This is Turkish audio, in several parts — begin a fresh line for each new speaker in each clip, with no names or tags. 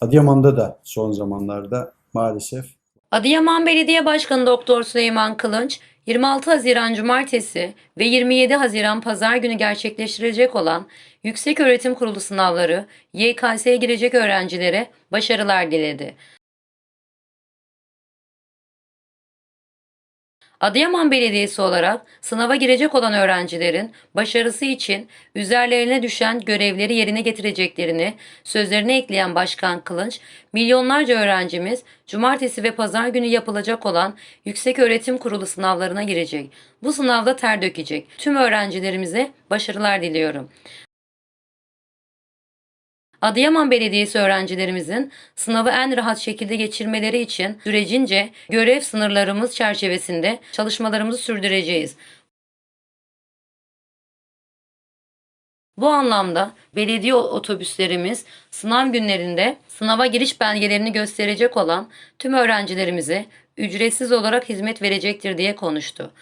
Adıyaman'da da son zamanlarda maalesef
Adıyaman Belediye Başkanı Doktor Süleyman Kılınç, 26 Haziran Cumartesi ve 27 Haziran Pazar günü gerçekleştirilecek olan Yükseköğretim Kurulu sınavları YKS'ye girecek öğrencilere başarılar diledi. Adıyaman Belediyesi olarak sınava girecek olan öğrencilerin başarısı için üzerlerine düşen görevleri yerine getireceklerini sözlerine ekleyen Başkan Kılınç, milyonlarca öğrencimiz cumartesi ve pazar günü yapılacak olan Yükseköğretim Kurulu sınavlarına girecek. Bu sınavda ter dökecek. Tüm öğrencilerimize başarılar diliyorum. Adıyaman Belediyesi öğrencilerimizin sınavı en rahat şekilde geçirmeleri için sürecince görev sınırlarımız çerçevesinde çalışmalarımızı sürdüreceğiz. Bu anlamda belediye otobüslerimiz sınav günlerinde sınava giriş belgelerini gösterecek olan tüm öğrencilerimize ücretsiz olarak hizmet verecektir diye konuştu.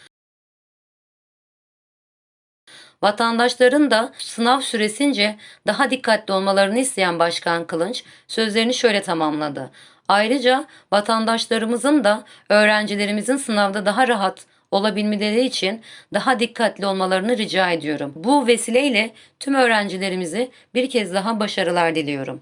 Vatandaşların da sınav süresince daha dikkatli olmalarını isteyen Başkan Kılınç sözlerini şöyle tamamladı. Ayrıca vatandaşlarımızın da öğrencilerimizin sınavda daha rahat olabilmeleri için daha dikkatli olmalarını rica ediyorum. Bu vesileyle tüm öğrencilerimize bir kez daha başarılar diliyorum.